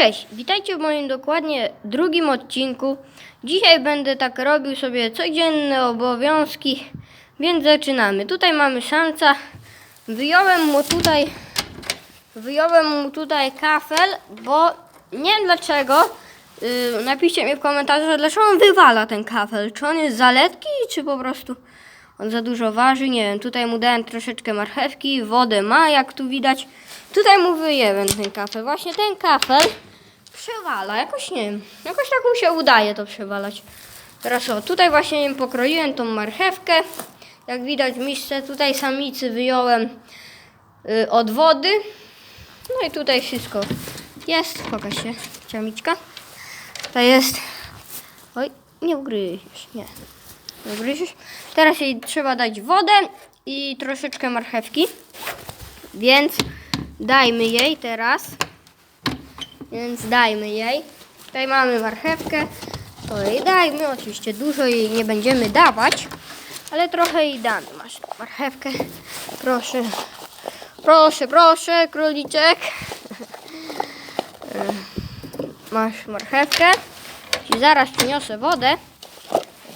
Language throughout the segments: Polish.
Cześć, witajcie w moim dokładnie drugim odcinku. Dzisiaj będę tak robił sobie codzienne obowiązki, więc zaczynamy. Tutaj mamy samca. Wyjąłem mu tutaj, wyjąłem mu tutaj kafel, bo nie wiem dlaczego. Yy, napiszcie mi w komentarzach, dlaczego on wywala ten kafel. Czy on jest za letki, czy po prostu on za dużo waży? Nie wiem. Tutaj mu dałem troszeczkę marchewki, wodę ma, jak tu widać. Tutaj mu wyjęłem ten kafel. Właśnie ten kafel przewala. Jakoś nie wiem. Jakoś tak mu się udaje to przewalać. Teraz o, tutaj właśnie pokroiłem tą marchewkę. Jak widać w tutaj samicy wyjąłem y, od wody. No i tutaj wszystko jest. Pokaż się, ciamiczka. To jest... Oj, nie ugryziesz, nie. Nie. Teraz jej trzeba dać wodę i troszeczkę marchewki. Więc dajmy jej teraz. Więc dajmy jej. Tutaj mamy marchewkę. To jej dajmy. Oczywiście dużo jej nie będziemy dawać, ale trochę jej damy. Masz marchewkę. Proszę. Proszę, proszę, króliczek. E, Masz marchewkę. Ci zaraz przyniosę wodę.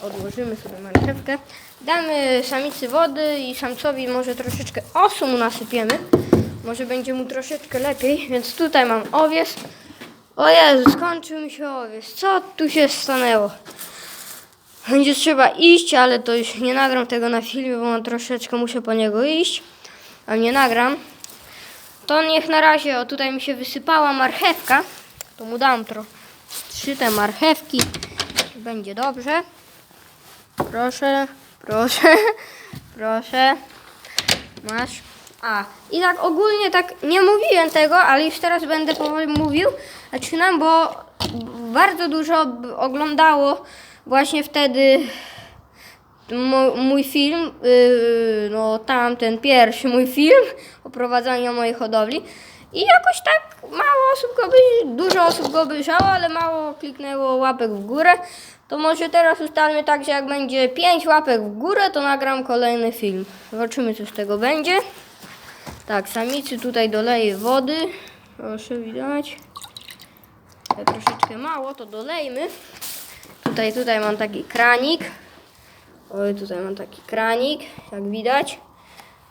Odłożymy sobie marchewkę. Damy samicy wody i samcowi może troszeczkę osum nasypiemy. Może będzie mu troszeczkę lepiej, więc tutaj mam owies. O Jezu, skończył mi się owies. Co tu się stanęło? Będzie trzeba iść, ale to już nie nagram tego na filmie, bo troszeczkę muszę po niego iść. A nie nagram. To niech na razie, o tutaj mi się wysypała marchewka. To mu dam trochę trzy te marchewki. Będzie dobrze. Proszę, proszę, proszę. Masz. A, i tak ogólnie tak nie mówiłem tego, ale już teraz będę powoli mówił. Zaczynam, bo bardzo dużo oglądało właśnie wtedy mój film, yy, no tamten pierwszy mój film o prowadzeniu mojej hodowli. I jakoś tak mało osób go by, dużo osób go obejrzało, ale mało kliknęło łapek w górę. To może teraz ustalmy tak, że jak będzie 5 łapek w górę, to nagram kolejny film. Zobaczymy, co z tego będzie. Tak, samicy tutaj doleję wody. Proszę widać. Ja troszeczkę mało, to dolejmy. Tutaj, tutaj mam taki kranik. Oj, tutaj mam taki kranik, jak widać.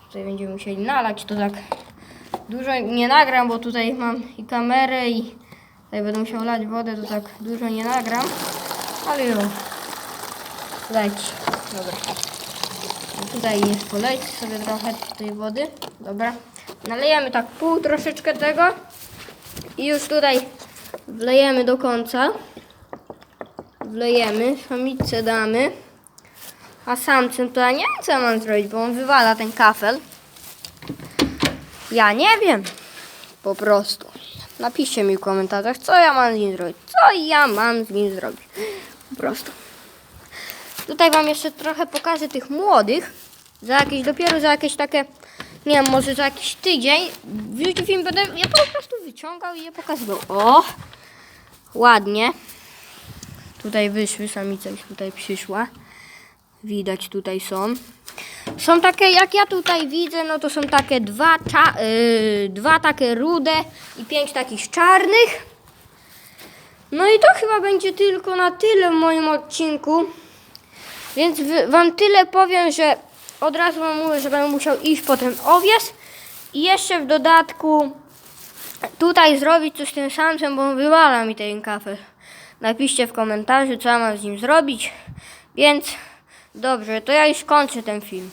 Tutaj będziemy musieli nalać, to tak dużo nie nagram, bo tutaj mam i kamerę i tutaj będę musiał lać wodę, to tak dużo nie nagram. Ale jo, leci. Dobra. Tutaj jest polejcie sobie trochę tej wody. Dobra. Nalejemy tak pół troszeczkę tego. I już tutaj wlejemy do końca. Wlejemy, samicę damy. A samcem to ja nie wiem co mam zrobić, bo on wywala ten kafel. Ja nie wiem. Po prostu. Napiszcie mi w komentarzach, co ja mam z nim zrobić. Co ja mam z nim zrobić. Po prostu. Tutaj wam jeszcze trochę pokażę tych młodych. Za jakieś, dopiero za jakieś takie, nie wiem, może za jakiś tydzień. W film będę je po prostu wyciągał i je pokazywał. O! Ładnie. Tutaj wyszły, samica już tutaj przyszła. Widać tutaj są. Są takie, jak ja tutaj widzę, no to są takie dwa, yy, dwa takie rude i pięć takich czarnych. No i to chyba będzie tylko na tyle w moim odcinku. Więc wam tyle powiem, że od razu wam mówię, że będę musiał iść po ten owies. I jeszcze w dodatku tutaj zrobić coś z tym samcem, bo on wywala mi ten kafel. Napiszcie w komentarzu, co ja mam z nim zrobić. Więc dobrze, to ja już kończę ten film.